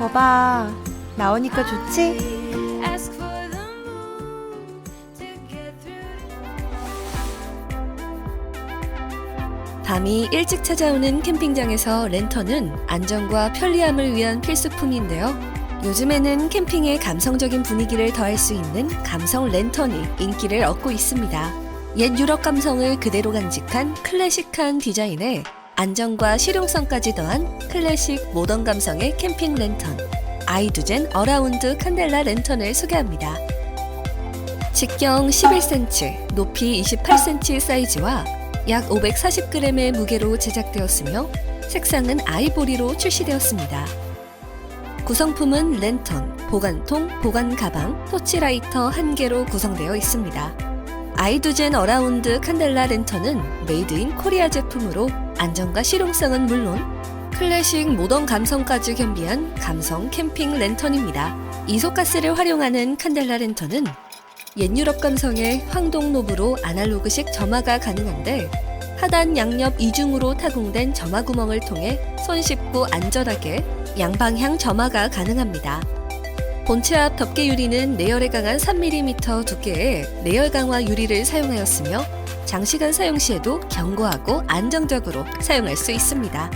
거봐. 나오니까 좋지? 밤이 일찍 찾아오는 캠핑장에서 랜턴은 안전과 편리함을 위한 필수품인데요. 요즘에는 캠핑에 감성적인 분위기를 더할 수 있는 감성 랜턴이 인기를 얻고 있습니다. 옛 유럽 감성을 그대로 간직한 클래식한 디자인에 안전과 실용성까지 더한 클래식 모던 감성의 캠핑 랜턴 아이두젠 어라운드 칸델라 랜턴을 소개합니다. 직경 11cm, 높이 28cm 사이즈와 약 540g의 무게로 제작되었으며 색상은 아이보리로 출시되었습니다. 구성품은 랜턴, 보관통, 보관 가방, 토치라이터 한 개로 구성되어 있습니다. 아이두젠 어라운드 칸델라 랜턴은 메이드 인 코리아 제품으로 안전과 실용성은 물론 클래식 모던 감성까지 겸비한 감성 캠핑 랜턴입니다. 이소가스를 활용하는 칸델라 랜턴은 옛 유럽 감성의 황동 노브로 아날로그식 점화가 가능한데 하단 양옆 이중으로 타공된 점화 구멍을 통해 손쉽고 안전하게 양방향 점화가 가능합니다. 본체 앞 덮개 유리는 내열에 강한 3mm 두께의 내열 강화 유리를 사용하였으며 장시간 사용 시에도 견고하고 안정적으로 사용할 수 있습니다.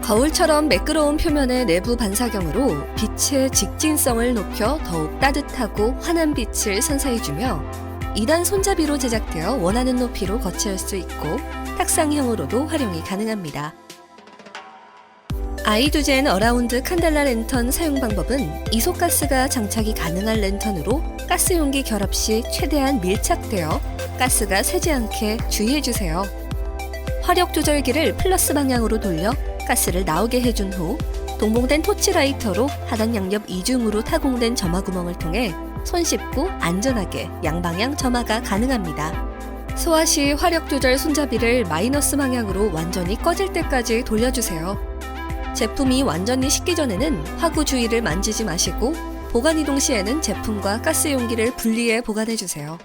거울처럼 매끄러운 표면의 내부 반사경으로 빛의 직진성을 높여 더욱 따뜻하고 환한 빛을 선사해주며 2단 손잡이로 제작되어 원하는 높이로 거치할 수 있고 탁상형으로도 활용이 가능합니다. 아이두젠 어라운드 칸델라 랜턴 사용 방법은 이소가스가 장착이 가능한 랜턴으로 가스 용기 결합 시 최대한 밀착되어 가스가 새지 않게 주의해주세요. 화력 조절기를 플러스 방향으로 돌려 가스를 나오게 해준 후 동봉된 토치라이터로 하단 양옆 이중으로 타공된 점화 구멍을 통해 손쉽고 안전하게 양방향 점화가 가능합니다. 소화 시 화력 조절 손잡이를 마이너스 방향으로 완전히 꺼질 때까지 돌려주세요. 제품이 완전히 식기 전에는 화구 주위를 만지지 마시고 보관 이동 시에는 제품과 가스 용기를 분리해 보관해 주세요.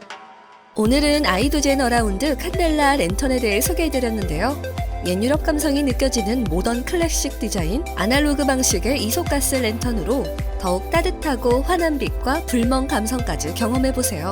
오늘은 아이도젠 어라운드 칸델라 랜턴에 대해 소개해 드렸는데요. 옛 유럽 감성이 느껴지는 모던 클래식 디자인, 아날로그 방식의 이소가스 랜턴으로 더욱 따뜻하고 환한 빛과 불멍 감성까지 경험해 보세요.